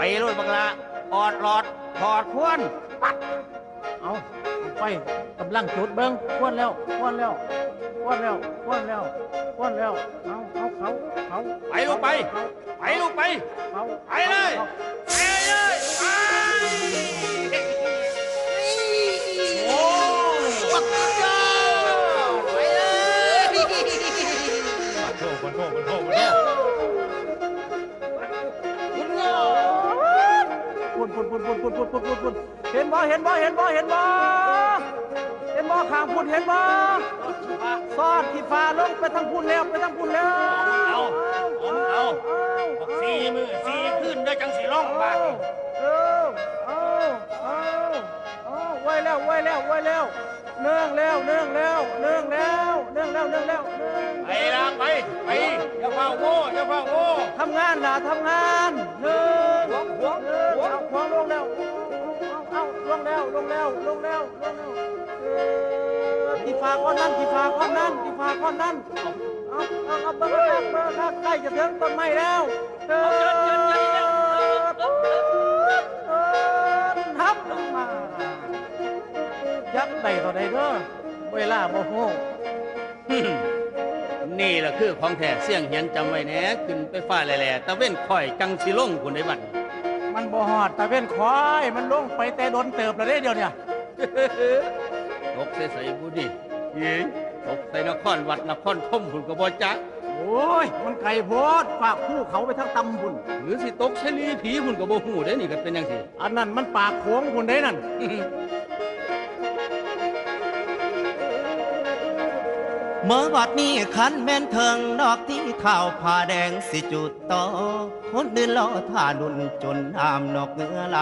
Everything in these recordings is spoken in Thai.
ไปรถบังละออดหลอดถอดควนปัดเอาไปกำลังจุดเบิ้งควนแล้วควนแล้วควนแล้วควนแล้วควนแล้วเอาเอาเขาเขาไปลูกไป ไปลูกไปเขาไปเลยไปเลยไปโอ้ปักเจ้าไปเลยปัดโทษปัดโทษปัดโทษปัดโทษ นปุ่นปุ่นปุ่นปุ่นปุ่นปุ่นปุ่นปุ่นเห็นบ่เห็นบ่เห็นบ่เห็นบ่เห็นบ่ข้างพุ่นเห็นบ่ซอดที่ฟ้าลงไปทางพุ่นแล้วไปทางพุ่นแล้วเอาเอาเอาบอกสี่มือสี่ขึ้นด้วยจังสีล่องบาดเอาเอาเอาเอาไว้แล้วไว้แล้วไว้แล้วเนื่องแล้วเนื่องแล้วเนื่องแล้วเนื่องแล้วเนื่องแล้วเนื่องไปละไปไปอย่าเฝ้าโง่อย่าเฝ้าโง่ทำงานล่ะทำงานหนึ่งหัวหัวหนึ่ง เอาควงลงแล้วเอาลงแล้วลงแล้วลงแล้วลงแล้วเออที่ฟ้าก้อนนั้นที่ฟ้าก้อนนั้นที่ฟ้าก้อนนั้นเอาเอาเอาเบอร์ครับเบอร์ครับใกล้จะถึงต้นไม้แล้วเดินเดินทับลงมายักษ์ใดต่อใดเด้อเวลาโมโหนี่แหละคือของแท้เสี่ยงเหียนจำไว้แน่ขึ้นไปฟ้าแหล่ๆตะเว้นคอยจังสิลงคุณในบัดมัน บ่หอดตะเว้นควายมันลงไปแต่โดนเติบแล้วเด้เดี๋ยวเนี่ยตกใส่ใส่บุดีเย้ตกใส่นครวัดนครทมคุณก็บ่จักโอ้ย มันไก่โพดฝากผู้เขาไปทั้งตำบุญหรือสิตกเชลีผีคุณก็บ่ฮู้เด้นี่ก็เป็นจังซี่อันนั้นมันปากโขงคุณได้นั่น เมื่อบัดนี้ขันแม่นเทิงดอกที่เท้าผ้าแดงสิจุดต่อคนเดินล้อท่าดุนจนน้ำนอกเนื้อไหล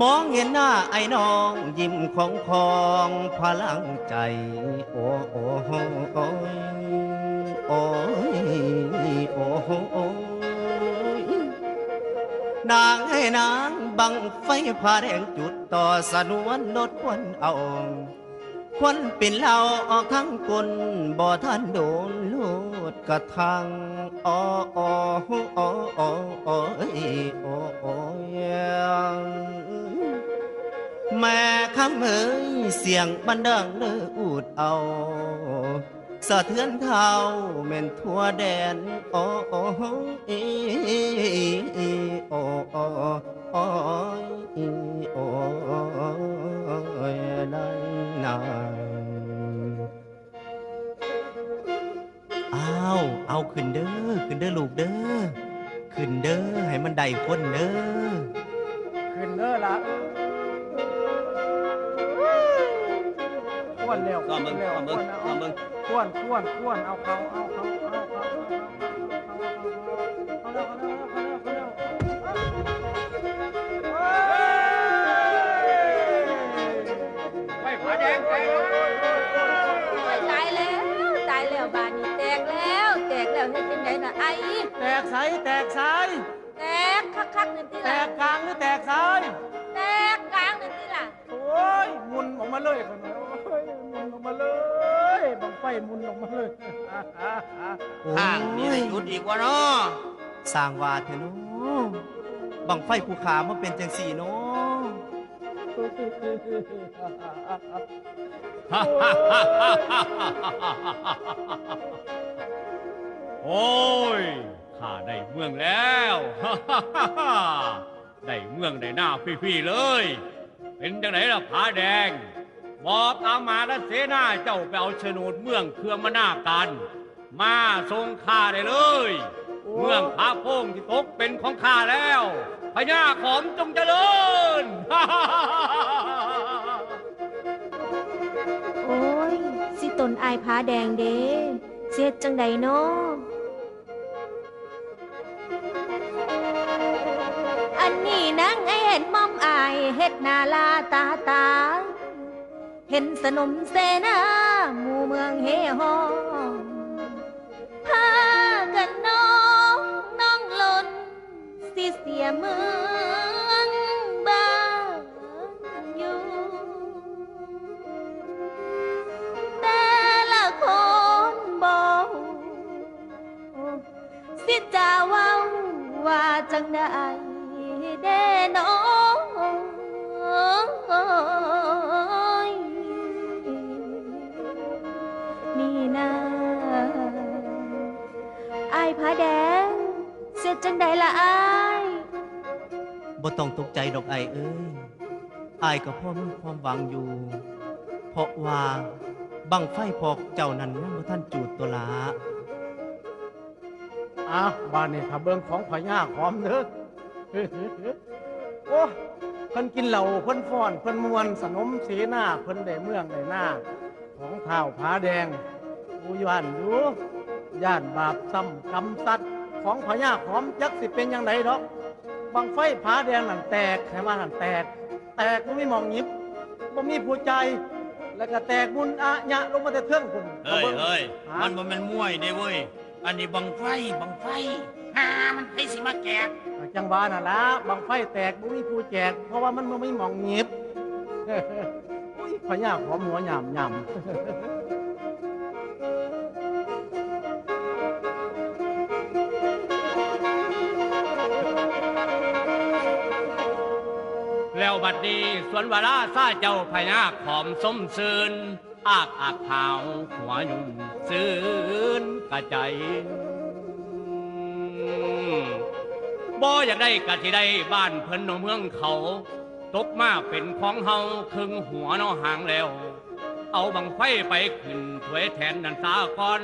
มองเห็นหน้าไอ้น้องยิ้มของของพลังใจ โอ้โอ้โอ้โอ้ยโอ้ยโอ้โอ้ยนางให้นางบังไฟผ้าแดงจุดต่อสนวนลดควันเอา ควันเป็นเหล่าออกทั้งกลบ่ท่านโดนโลดกระทังอ้ออ้ออ้ออ้ออ้อเอ้ยอ้ออ้อยแม่คำเอ้ยเสียงบันดังเลืออูดเอาสะเทือนเท้าแม่นทั่วแดนอ้ออ้อเอ้ยอ้ออ้ออ้ ด้อขึ้นเด้อลูกเด้อขึ้นเด้อให้มันได้คนเด้อขึ้นเด้อละควนแล้วก็มึงแล้วก็มึงคก็วนมึงควนควนควนเอาเขาเอาเขาเอาเขาเอาเขาเอา ข้างนี่ได้หยุดอีกวะเนาะสร้างวาเถอะเนาะบังไฟภูขามาเป็นจังสี่เนาะโอ้ยข้าได้เมืองแล้ว ได้เมืองได้หน้าพี่ๆเลย เป็นจังไหนล่ะผาแดง บอกอามาและเสนาเจ้าไปเอาโฉนดเมืองเครื่องมาหน้ากัน มาทรงข้าได้เลย เมืองพาโพงที่ตกเป็นของข้าแล้วพญาขอมจงเจริญ โอ้ย สิตนอายผาแดงเด้เสียจังใดเนาะอันนี้นางไอเห็นมอมอายเฮ็ดหนาลาตาตา เห็นสนมเสนาหมู่เมืองเฮฮอ เสียเมืองบ้านอยู่ แต่ละคนบอกสิจะเว้าว่าจังได้เด้น้อยนี่นะอายผาแดงเสียจังใดละอา บ่ต้องตกใจดอกไอเอ้ยอายก็พ่อมีความหวังอยู่ เพราะว่าบังไฟพอกเจ้านั้นยังบ่ท่านจูดตัวละอ้าวบ้านนี่ถ้าเบิ่งของพญาหอมเด้อโอ้เพิ่นกินเหล้าเพิ่นฟ้อนเพิ่นมวนสนมเสนาเพิ่นได้เมืองได้หน้า ของเท้าผาแดงอูย่านอยู่ย่านบาปซ้ำกรรมสัตว์ของพญาหอมจักสิเป็นยังไงดอก บังไฟผาแดงนั่นแตกให้ว่านั่นแตก แตกบ่มีหมองหยิบบ่มีผู้ใจ แล้วก็แตกมุนอะยะลงมาแต่เทิงคุณเฮ้ยเฮ้ยฮะมันบ่แมันมวยเด้เว้ย อันนี้บังไฟบังไฟหามันไปสิมาแกกจังหวะนั่นละบังไฟแตกบ่มีผู้แจก เพราะว่ามันบ่มีหมองหยิบอุ้ยพญาหอมหัวหยามหยาม บัดนี้สวนวาลาซาเจ้าพญาขอมสมซืนอากอากหาวหัวยุ่มซืนกระใจบ่อยากได้กะที่ได้บ้านเพิ่นนอเมืองเขา ตกมาเป็นของเฮาครึ่งหัวนอหางแล้ว เอาบังไฟไปขึ้นถวยแทนนันสาก่อน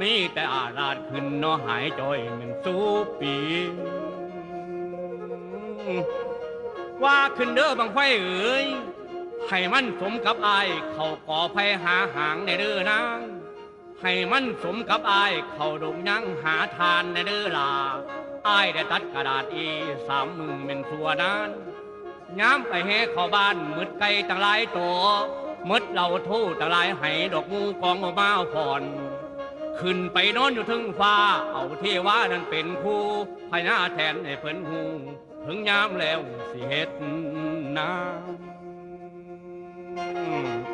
มีแต่อาลาดขึ้นนอหายจอยเหมือนสูปี ว่าขึ้นเด้อบังไฟเอ๋ยให้มันสมกับอาย เขาก่อไฟหาหางในเด้อนางให้มันสมกับอาย เขาดงยังหาทานในเด้อลาอายได้ตัดกระดาษอีสามมือเป็นสัวนานย้ำไปแห่เข้าบ้านมืดไก่ตั้งหลายตัวมืดเราทู่ตั้งหลายให้ดอกงูกองออกมาผ่อนขึ้นไปนอนอยู่ถึงฟ้า เอาเทวานั้นเป็นผู้พญาแทนให้เพิ่นหู ถึงยามแล้วสิเฮ็ดน้ำ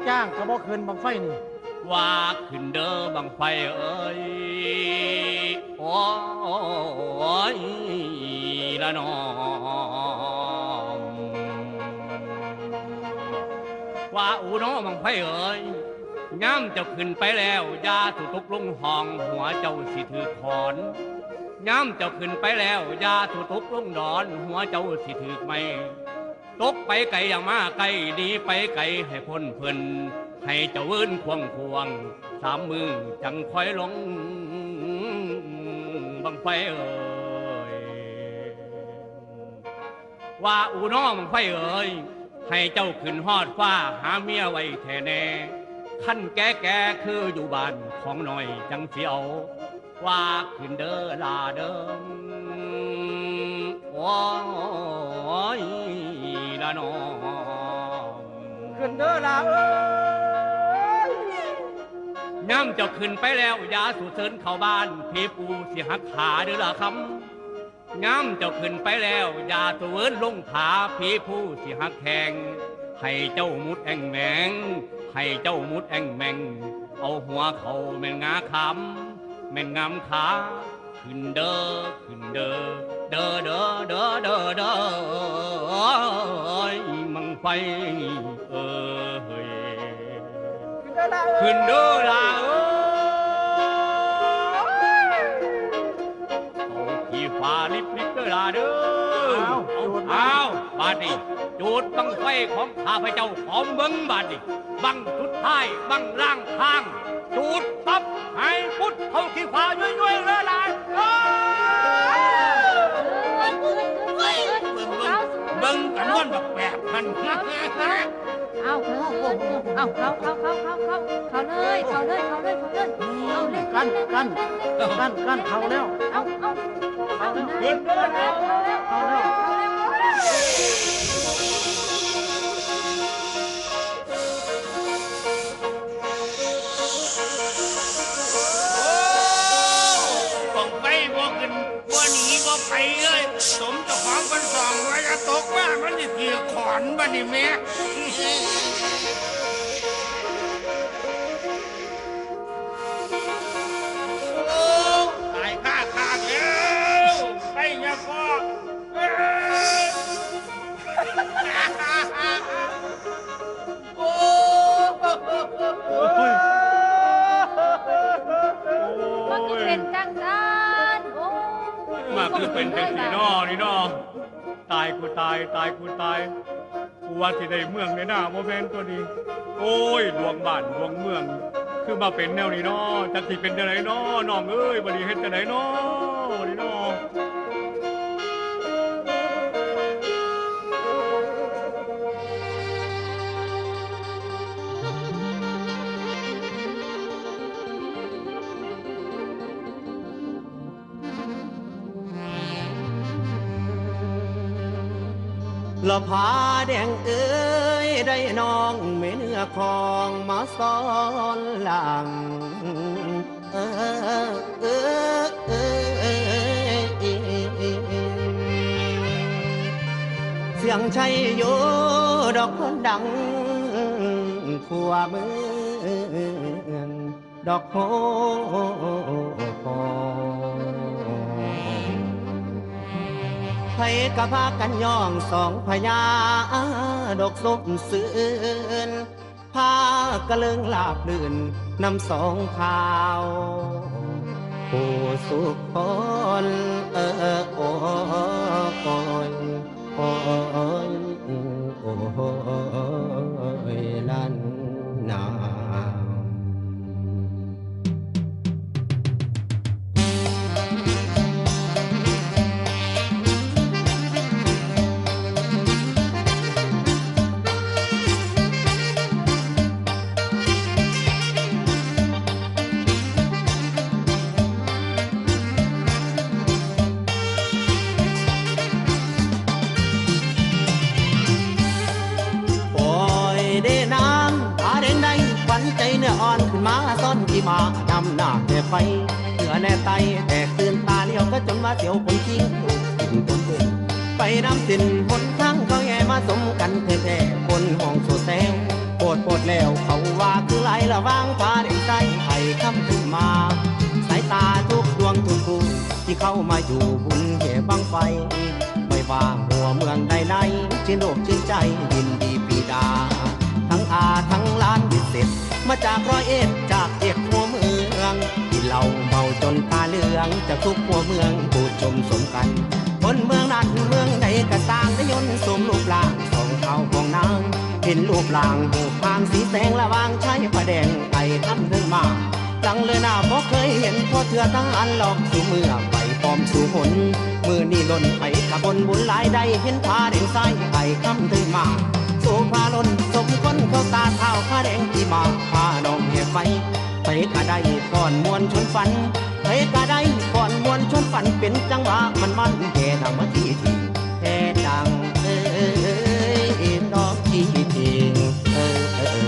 จ้างกระบอกคืนบังไฟนี่ว่าขึ้นเด้อบังไฟเอ้ยโอ้ยละน้องว่าอูน้อบังไฟเอ้ยย้ำเจ้าขึ้นไปแล้วอยาถูกตกลงห้องหัวเจ้าสิถือขอน ย้ำเจ้าขึ้นไปแล้วยาถูกตกลงดอน หัวเจ้าสิถือไม่ตกไปไกลอย่างมาไกลหนีไปไกลให้พ้นเพิ่นให้เจ้าเวินควงควงสามมือจังคอยลงบังไฟเอ่ยว่าอูน้องบังไฟเอ่ยให้เจ้าขึ้นฮอดฟ้าหาเมียไว้แท่แน่ขั้นแก่แก่คืออยู่บ้านของหน่อยจังเสียว ว่าขึ้นเด้อลาเดิมโอ้ยละน้องขึ้นเด้อลาเอ้ยย่ำเจ้าขึ้นไปแล้วยาสูเสินเข้าบ้านพี่ปูสิหักขาเด้อละคำย่ำเจ้าขึ้นไปแล้วยาสูเวินลงผาพี่ผู้สิหักแขงให้เจ้ามุดแองแมงให้เจ้ามุดแองแมงเอาหัวเขาแม่นงาคำ แม่นงามขาขึ้นเด้อขึ้นเด้อเด้อเด้อเด้อเด้อเด้อมังไฟเอ้ยขึ้นเด้อลาเอ้ยขึ้นเด้อลาเอาขี่ฟ้าลิบลิบเด้อลาเด้อเอาเอาบาดนี้จูดบังไฟของข้าพเจ้าหอมเบิ้งบาดนี้บังสุดท้ายบังล่างทางจูดปั๊บ ให้พุทธเขาขี่ฟ้าย้อยๆเลยลาเอ้ยเบิ่งเบิ่งเบิ่งกันวนแบบแบบมันเอาเอาเอาเขาเขาเขาเขาเขาเขาเลยเขาเลยเขาเลยเขาเลยเอาเลยกันกันกันกันเขาแล้วเอาเอาเอาขึ้นเด้อลาเอาแล้วเขาแล้ว องเป็นสองไว้จะตกว่ามันนี่เกี่ยขอนบ้านนี่แม่ ได้เมืองในหน้าโมเมนตัวนี้ โอ้ยดวงบ้านดวงเมือง คือมาเป็นแนวนี้นาะจะสิเป็นจะไหนอน้องเอ้ยบริเฮ็ดจะไหนอนี่นาะ ผาแดงเอ้ยได้น้องเมเนื้อคองมาซ้อนหลังเออเออเอเสียงชัยโยดอกคนดังขัวเมืองดอกโห ไผกะพากันย่องสองพญาดอกสมสื่นพากะเลิงลาบลื่นนำสองขาวผู้สุขคนเออโอ้ย อยเด้น้ำอาเด่นใดขวัญใจเนื้ออ่อนขึ้นมาซ่อนที่มาดำหน้าแต่ไฟเหนือแน่ไตแตกตื่นตาเลี้ยวก็จนว่าเสียวคนจริงถึงต้นเป็นไปน้ำสินหนทางเขาแย่มาสมกันแท้ๆคนห้องโซแซวปวดปวดแล้วเขาว่าคือไรละวางฟ้าเด่นใจไห้คำขึ้นมา สายตาทุกดวงทุกคู่ที่เข้ามาอยู่บุญเหบังไฟไม่ว่าหัวเมืองใดๆชื่นอกชื่นใจยินดีปีดาาทั้งล้านวิเศษมาจากร้อยเอ็ดจากเอกหัวเมืองที่เราเมาจนตาเหลืองจากทุกหัวเมืองผู้ชมสมกันคนเมืองนั้นเมืองใดก็สร้างได้ยนสมรูปร่างสองเขาของนางเห็นรูปร่างหูพางสีแสงระวางใช้ประแดงไอ้ทำถึงมาหลังเลยหน้าบ่เคยเห็นพอเถื่อทหารหลอกสู่เมื่อไปปลอมสู่หนมือนี่ล่นไปขบวนบุญหลายใดเห็นผ้าแดงใสไอ้คำถึงมา พาลนสมคนเข้าตาเท้าผ้าแดงที่มาพาดองเห่ไฟไปกะได้ก่อนมวนชนฝันไปกะได้ก่อนมวนชนฝันเป็นจังหวะมันมันแค่นำมาทีทีแค่ดังเอ้ยดองทีทีเออเออเออเอออ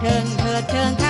เทิงเถิดเทิง